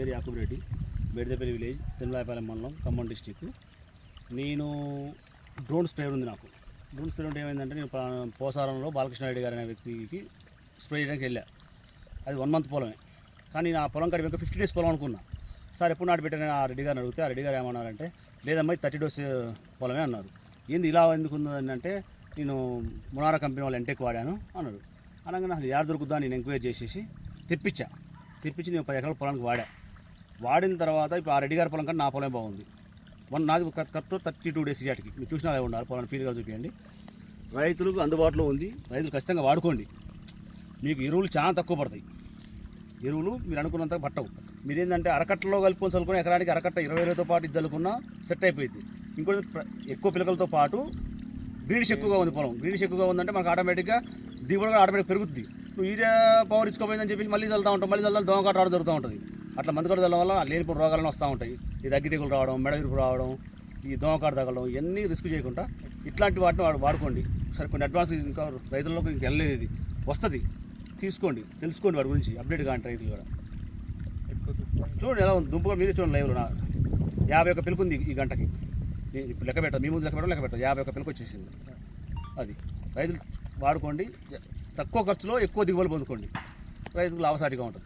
పేరు యాకూబ్ రెడ్డి బెడదపల్లి విలేజ్ తిరుమలాయపాలెం మండలం ఖమ్మం డిస్టిక్ నేను డ్రోన్ స్ప్రే ఉంది నాకు. డ్రోన్ స్ప్రే ఉంటే ఏమైందంటే నేను పోసారంలో బాలకృష్ణ రెడ్డి గారు అనే వ్యక్తికి స్ప్రే చేయడానికి వెళ్ళా. అది వన్ మంత్ పొలమే. కానీ నా పొలం కాడి ఫిఫ్టీ డేస్ పొలం అనుకున్నా. సార్ ఎప్పుడు నాటి పెట్టాను ఆ రెడ్డి గారిని అడిగితే ఆ రెడ్డి గారు ఏమన్నారంటే లేదమ్మా థర్టీ డోస్ పొలమే అన్నారు. ఏంది ఇలా ఎందుకు ఉందంటే అంటే నేను మునారా కంపెనీ వాళ్ళు ఎంటెక్ వాడాను అన్నాడు అనగానే అసలు యాడ దొరుకుద్దా నేను ఎంక్వైరీ చేసేసి తెప్పించా. తెప్పించి నేను పది ఎకరాల పొలానికి వాడా. వాడిన తర్వాత ఇప్పుడు ఆ రెడ్డి గారి పొలం కంటే నా పొలం బాగుంది. వన్ నాది కరెక్ట్ థర్టీ టూ డేస్ ఇటుకి మీరు చూసినా ఉండాలి పొలం ఫీల్గా చూపించండి రైతులకు అందుబాటులో ఉంది రైతులు ఖచ్చితంగా వాడుకోండి. మీకు ఎరువులు చాలా తక్కువ పడతాయి. ఎరువులు మీరు అనుకున్నంత పట్టవు. మీరు ఏంటంటే అరకట్టలో కలుపుకొని చల్లుకుని ఎకరానికి అరకట్ట ఇరవై ఇరవైతో పాటు ఇది చల్లుకున్నా సెట్ అయిపోయింది. ఇంకోటి ఎక్కువ పిలకలతో పాటు గ్రీనిష్ ఎక్కువగా ఉంది పొలం. గ్రీనిష్ ఎక్కువగా ఉందంటే మనకు ఆటోమేటిక్గా దిగుబడి కూడా ఆటోమేటిక్ పెరుగుద్ది. నువ్వు ఈరియా పవర్ ఇచ్చుకోపోయిందని చెప్పి మళ్ళీ చల్లుతూ ఉంటాం మళ్ళీ చల్లాలి దోమకాట ఆడ జరుగుతూ ఉంటుంది. అట్లా మందు కడుదల వల్ల లేనిపోయిన రోగాలను వస్తూ ఉంటాయి. ఈ దగ్గి తెగులు రావడం మెడ విరుపు రావడం ఈ దోమకాట తగలడం ఇవన్నీ రిస్క్ చేయకుండా ఇట్లాంటి వాటిని వాడు వాడుకోండి. సరే కొన్ని అడ్వాన్స్ ఇంకా రైతుల్లోకి ఇంకా వెళ్ళలేదు ఇది. వస్తుంది. తీసుకోండి తెలుసుకోండి వాడి గురించి. అప్డేట్ కాండి రైతులు కూడా. చూడండి ఎలా ఉంది. దుంప కూడా మీరే చూడండి లైవ్లో నా యాభై ఒక పిలుకుంది ఈ గంటకి. నేను ఇప్పుడు లెక్క పెట్టాను మీ ముందు లెక్క పెట్టడం లెక్క పెట్టాను యాభై ఒక పిలుకు వచ్చేసింది. అది. రైతులు వాడుకోండి. తక్కువ ఖర్చులో ఎక్కువ దిగుబడి పొందుకోండి. రైతులకు లాభసాటిగా ఉంటుంది.